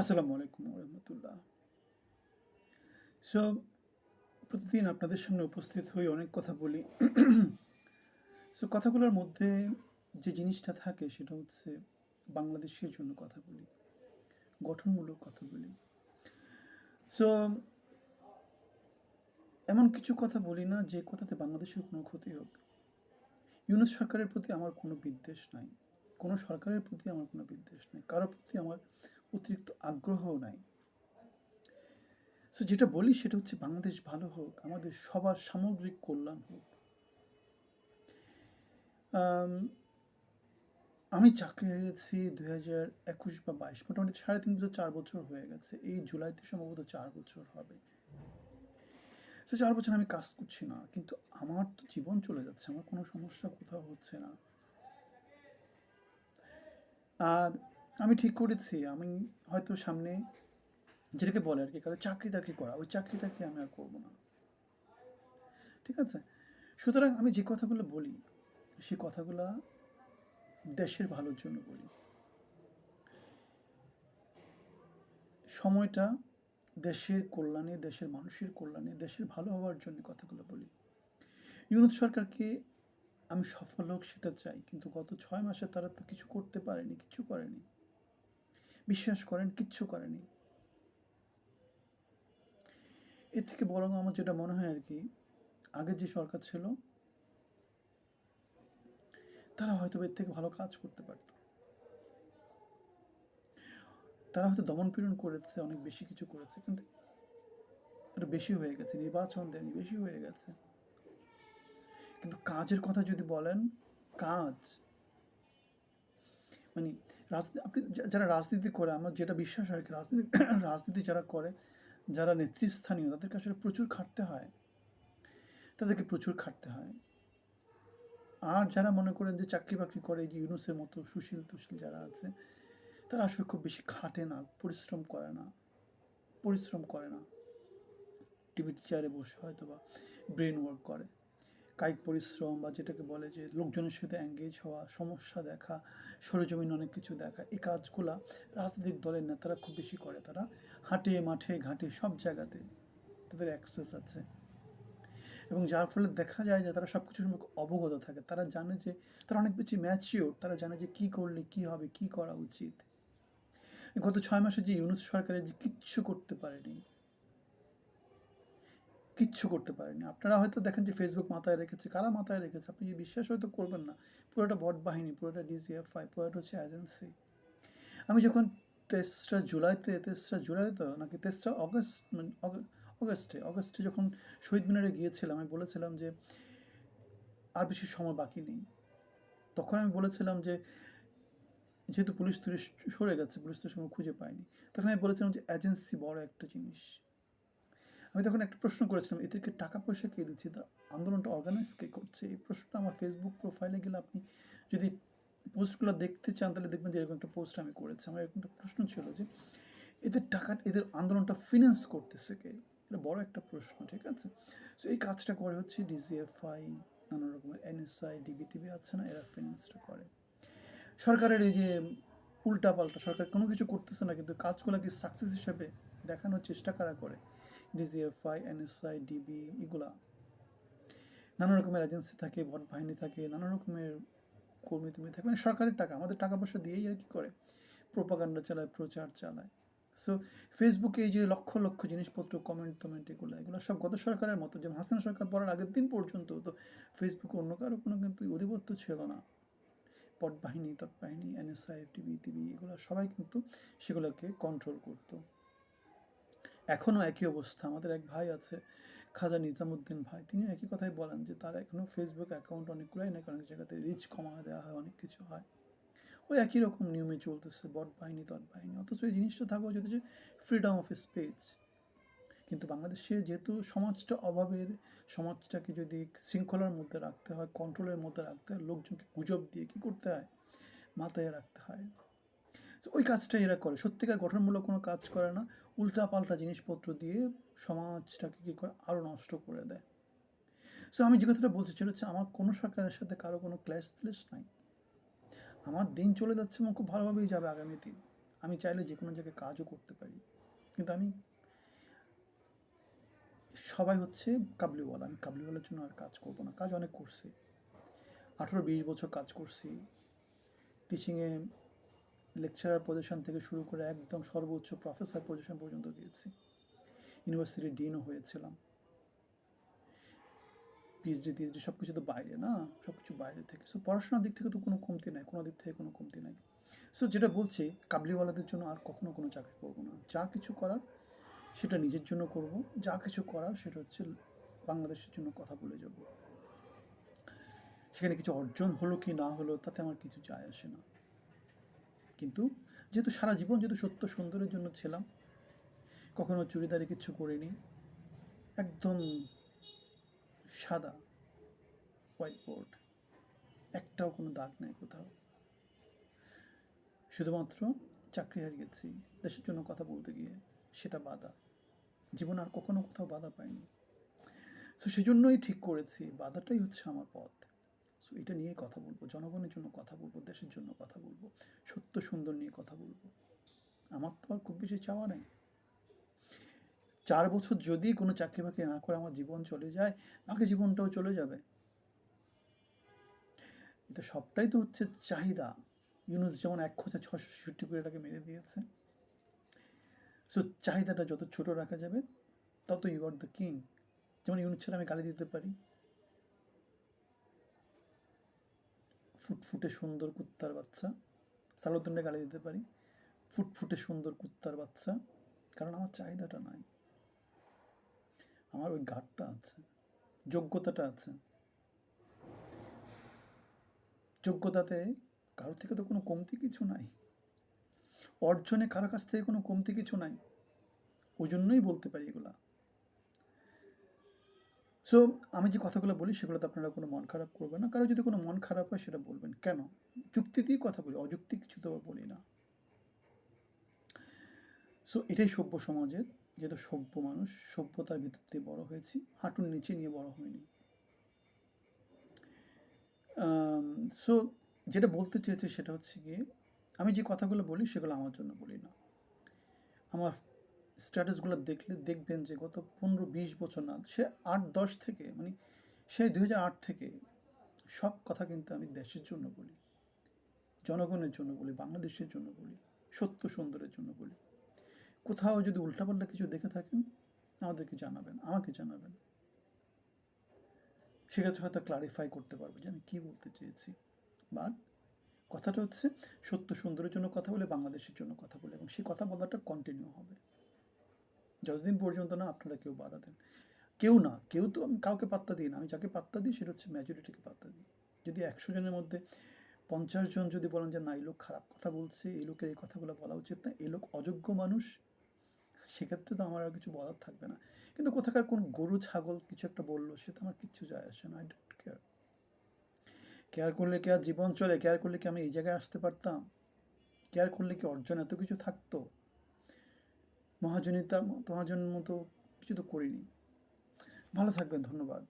আসসালামু আলাইকুম রহমতুল্লাহ সো প্রতিদিন আপনাদের সামনে উপস্থিত হয়ে অনেক কথা বলি। সো কথাগুলোর মধ্যে যে জিনিসটা থাকে সেটা হচ্ছে বাংলাদেশের জন্য কথা বলি, গঠনমূলক কথা বলি। সো এমন কিছু কথা বলি না যে কথাতে বাংলাদেশের কোনো ক্ষতি হোক। ইউনুস সরকারের প্রতি আমার কোনো বিদ্বেষ নাই। কোনো সরকারের প্রতি আমার কোনো বিদ্বেষ নাই। কারোর প্রতি আমার অতিরিক্ত আগ্রহও নাই। সো যেটা বলি সেটা হচ্ছে বাংলাদেশ ভালো হোক, আমাদের সবার সামগ্রিক কল্যাণ হোক। আমি চাকরি হারিয়েছি দুই হাজার একুশ বা বাইশ, মোটামুটি সাড়ে তিন বছর, চার বছর হয়ে গেছে। এই জুলাইতে সম্ভবত চার বছর হবে। সে চার বছর আমি কাজ করছি না, কিন্তু আমার তো জীবন চলে যাচ্ছে, আমার কোনো সমস্যা কোথাও হচ্ছে না। আর আমি ঠিক করেছি। আমি হয়তো সামনে যেটাকে বলে আর কি কারও চাকরি তাকরি করা, ওই চাকরি তাকরি আমি আর করব না। ঠিক আছে? সুতরাং আমি যে কথাগুলো বলি, সে কথাগুলো দেশের ভালোর জন্য বলি। সময়টা দেশের কল্যাণে, দেশের মানুষের কল্যাণে, দেশের ভালো হওয়ার জন্য কথাগুলো বলি। ইউনুস সরকারকে আমি সফল হোক সেটা চাই, কিন্তু গত ছয় মাসে তারা তো কিছু করতে পারেনি, কিছু করেনি। বিশ্বাস করেন, কিচ্ছু করেনি এর থেকে বরং আমার যেটা মনে হয় আর কি আগের যে সরকার ছিল, তারা হয়তো এর থেকে ভালো কাজ করতে পারত। তারা হয়তো দমন পীড়ন করেছে, অনেক বেশি কিছু করেছে, কিন্তু এটা বেশি হয়ে গেছে, নির্বাচন দেয়নি, বেশি হয়ে গেছে। কিন্তু কাজের কথা যদি বলেন, কাজ মানে রাজনীতি, আপনি যারা রাজনীতি করে, আমার যেটা বিশ্বাস আর কি রাজনীতি রাজনীতি যারা করে, যারা নেতৃস্থানীয় তাদেরকে আসলে প্রচুর খাটতে হয়। তাদেরকে প্রচুর খাটতে হয়। আর যারা মনে করেন যে চাকরি বাকরি করে যে ইউনুসের মতো সুশীল তুশীল যারা আছে, তারা আসলে খুব বেশি খাটে না, পরিশ্রম করে না। পরিশ্রম করে না। টিভির চেয়ারে বসে হয়তো বা ব্রেন ওয়ার্ক করে। কায়িক পরিশ্রম বা যেটাকে বলে যে লোকজনের সাথে অ্যাঙ্গেজ হওয়া, সমস্যা দেখা, সরেজমিন অনেক কিছু দেখা, এই কাজগুলা রাজনৈতিক দলের নেতারা খুব বেশি করে। তারা হাটে, মাঠে, ঘাটে, সব জায়গাতে তাদের অ্যাক্সেস আছে। এবং যার ফলে দেখা যায় যে তারা সব কিছু সম্পর্কে অবগত থাকে। তারা জানে যে তারা অনেক বেশি ম্যাচিওর তারা জানে যে কী করলে কী হবে, কী করা উচিত। গত ছয় মাসে যে ইউনুস সরকারের যে কিচ্ছু করতে পারেনি কিচ্ছু করতে পারেনি। আপনারা হয়তো দেখেন যে ফেসবুক মাথায় রেখেছে, কারা মাথায় রেখেছে? আপনি বিশ্বাস হয়তো করবেন না, পুরোটা বট বাহিনী, পুরোটা ডিজিএফআই পুরোটা হচ্ছে এজেন্সি আমি যখন তেসরা জুলাইতে, তেসরা জুলাই তো নাকি তেসরা অগস্ট মানে অগ- অগস্টে অগস্টে যখন শহীদ মিনারে গিয়েছিলাম, আমি বলেছিলাম যে আর বেশি সময় বাকি নেই। তখন আমি বলেছিলাম যে যেহেতু পুলিশ তুলিশ সরে গেছে, পুলিশ তো সময় খুঁজে পায়নি তখন আমি বলেছিলাম যে এজেন্সি বড় একটা জিনিস। আমি তখন একটা প্রশ্ন করেছিলাম, এদেরকে টাকা পয়সা কে দিচ্ছে? আন্দোলনটা অর্গানাইজ কে করছে? এই প্রশ্নটা আমার ফেসবুক প্রোফাইলে গেলে আপনি যদি পোস্টগুলো দেখতে চান, তাহলে দেখবেন যে এরকম একটা পোস্ট আমি করেছি। আমার এরকম একটা প্রশ্ন ছিল যে, এদের টাকা, এদের আন্দোলনটা ফিনান্স করতেছে কে? এটা বড় একটা প্রশ্ন, ঠিক আছে? সো এই কাজটা করে হচ্ছে ডিজিএফআই নানা রকমের এনএসআই ডিবিটিভি আছে না, এরা ফিনান্সটা করে। সরকারের এই যে উল্টাপাল্টা, সরকার কোনো কিছু করতেছে না, কিন্তু কাজগুলোকে সাকসেস হিসেবে দেখানোর চেষ্টা কারা করে? ডিজিএফআই, এনএসআই, ডিবি, এগুলা। নানা রকমের এজেন্সি থাকে ভোট বাহিনী থাকে, নানা রকমের কর্মী তুমি থাকে। মানে সরকারের টাকা, আমাদের টাকা পয়সা দিয়েই আর কি করে। প্রোপাগান্ডা চালায়, প্রচার চালায়। সো ফেসবুকে এই যে লক্ষ লক্ষ জিনিসপত্র কমেন্ট টমেন্ট এগুলো এগুলো সব গত সরকারের মতো। যেমন হাসান সরকার পড়ার আগের দিন পর্যন্ত তো ফেসবুকে অন্য কারও কোনো কিন্তু অধিপত্য ছিল না। পট বাহিনী তট বাহিনী এনএসআই টিভি টিভি এগুলো সবাই কিন্তু সেগুলোকে কন্ট্রোল করতো। এখনও একই অবস্থা। আমাদের এক ভাই আছে, খাজা নিজামুদ্দিন ভাই। তিনি একই কথাই বলেন যে, তার এখনও ফেসবুক অ্যাকাউন্ট অনেকগুলোই নাকি অনেক জায়গাতে রিচ কমা দেওয়া হয়, অনেক কিছু হয়। ওই একই রকম নিয়মে চলতেছে, বট বাহিনী, তট বাহিনী। অথচ এই জিনিসটা থাকবে যদি যে ফ্রিডম অফ স্পিচ কিন্তু বাংলাদেশে যেহেতু সমাজটা অভাবের, সমাজটাকে যদি শৃঙ্খলার মধ্যে রাখতে হয় কন্ট্রোলের মধ্যে রাখতে হয়, লোকজনকে গুজব দিয়ে কী করতে হয়? মাথায় রাখতে হয়। ওই কাজটা এরা করে। সত্যিকার গঠনমূলক কোনো কাজ করে না। উল্টা পাল্টা জিনিসপত্র দিয়ে সমাজটাকে কী করে আরও নষ্ট করে দেয়? সো আমি যে কথাটা বলছি হচ্ছে আমার কোনো সরকারের সাথে কারও কোনো ক্ল্যাশ ক্লেশ নাই। আমার দিন চলে যাচ্ছে এবং খুব ভালোভাবেই যাবে আগামী দিন। আমি চাইলে যে কোনো জায়গায় কাজও করতে পারি। কিন্তু আমি সবাই হচ্ছে কাবলিওয়ালা। আমি কাবলিওয়ালার জন্য আর কাজ করব না। কাজ অনেক করছি। আঠেরো, বিশ বছর কাজ করছি। টিচিংয়ে লেকচারার পজিশন থেকে শুরু করে একদম সর্বোচ্চ প্রফেসর পজিশন পর্যন্ত গিয়েছি। ইউনিভার্সিটির ডিনও হয়েছিলাম। পিএইচডি টিএইচডি সব কিছু তো বাইরে না? সব কিছু বাইরে থেকে। সো পড়াশোনার দিক থেকে তো কোনো কমতি নাই, কোনো দিক থেকে কোনো কমতি নাই। সো যেটা বলছি, কাবলিওয়ালাদের জন্য আর কখনো কোনো চাকরি করব না। যা কিছু করার সেটা নিজের জন্য করব, যা কিছু করার সেটা হচ্ছে বাংলাদেশের জন্য কথা বলে যাব। সেখানে কিছু অর্জন হলো কি না হলো, তাতে আমার কিছু যায় আসে না। কিন্তু যেহেতু সারা জীবন যেহেতু সত্য সুন্দরের জন্য ছিলাম, কখনো চুড়িদারে কিছু করিনি একদম সাদা হোয়াইট বোর্ড একটাও কোনো দাগ নেই কোথাও। শুধুমাত্র চাকরি হারিয়েছি দেশের জন্য কথা বলতে গিয়ে সেটা বাধা। জীবন আর কখনো কোথাও বাধা পাইনি। সো সেজন্যই ঠিক করেছি, বাধাটাই হচ্ছে আমার পথ। সো এটা নিয়ে কথা বলব, জনগণের জন্য কথা বলব, দেশের জন্য কথা বলব। সুন্দর নিয়ে কথা বলব? আমার তো আর খুব বেশি চাওয়া নেই। চার বছর যদি কোনো চাকরি বাকরি না করে আমার জীবন চলে যায় বাকি জীবনটাও চলে যাবে। এটা সবটাই তো হচ্ছে চাহিদা। ইউনুস যেমন এক খোঁচা ছশো ছেষট্টি করে টাকা মেরে দিয়েছে। সো চাহিদাটা যত ছোট রাখা যাবে, তত ইউ আর দ্য কিং যেমন ইউনুস ছাড়া আমি গালি দিতে পারি। ফুটফুটে সুন্দর কুত্তার বাচ্চা। সালুদ্দিনটা গালি দিতে পারি। ফুটফুটে সুন্দর কুত্তার বাচ্চা, কারণ আমার চাহিদাটা নাই। আমার ওই ঘাটটা আছে, যোগ্যতাটা আছে। যোগ্যতাতে কারও থেকে তো কোনো কমতি কিছু নাই। অর্জনে কারও কাছ থেকে কোনো কমতি কিছু নাই। ওই জন্যই বলতে পারি এগুলা। সো আমি যে কথাগুলো বলি, সেগুলোতে আপনারা কোনো মন খারাপ করবেন না। কারও যদি কোনো মন খারাপ হয়, সেটা বলবেন। কেন? যুক্তি দিয়ে কথা বলি, অযুক্তি কিছু তো বলি না। সো এটাই সভ্য সমাজের, যেহেতু সভ্য মানুষ, সভ্যতার ভিতর দিয়ে বড় হয়েছি, হাঁটুর নিচে নিয়ে বড় হয়নি সো যেটা বলতে চেয়েছি সেটা হচ্ছে গিয়ে, আমি যে কথাগুলো বলি, সেগুলো আমার জন্য বলি না। আমার স্ট্যাটাসগুলো দেখলে দেখবেন যে গত পনেরো বিশ বছর না, সে আট দশ থেকে মানে সে দুই আট থেকে সব কথা কিন্তু আমি দেশের জন্য বলি, জনগণের জন্য বলি, বাংলাদেশের জন্য বলি, সত্য সুন্দরের জন্য বলি। কোথাও যদি উল্টাপাল্টা কিছু দেখে থাকেন, আমাদেরকে জানাবেন, আমাকে জানাবেন। সেক্ষেত্রে হয়তো ক্লারিফাই করতে পারব যে আমি কী বলতে চেয়েছি। বাট কথাটা হচ্ছে সত্য সুন্দরের জন্য কথা বলে, বাংলাদেশের জন্য কথা বলে, এবং সেই কথা বলাটা কন্টিনিউ হবে। যতদিন পর্যন্ত না আপনারা কেউ বাধা দেন। কেউ না, কেউ তো আমি কাউকে পাত্তা দিই না। আমি যাকে পাত্তা দিই সেটা হচ্ছে মেজরিটিকে পাত্তা দিই। যদি একশো জনের মধ্যে পঞ্চাশ জন যদি বলেন যে, না, এই লোক খারাপ কথা বলছে, এই লোকের এই কথাগুলো বলা উচিত না, এই লোক অযোগ্য মানুষ, সেক্ষেত্রে তো আমার আর কিছু বলার থাকবে না। কিন্তু কোথাকার কোন গরু, ছাগল কিছু একটা বলল সেটা আমার কিচ্ছু যায় আসে না। আই ডোন্ট কেয়ার কেয়ার করলে কি আর জীবন চলে? কেয়ার করলে কি আমি এই জায়গায় আসতে পারতাম? কেয়ার করলে কি অর্জন এত কিছু থাকতো? মহাজনিতার মহাজন মতো কিছু তো করিনি। ভালো থাকবেন ধন্যবাদ।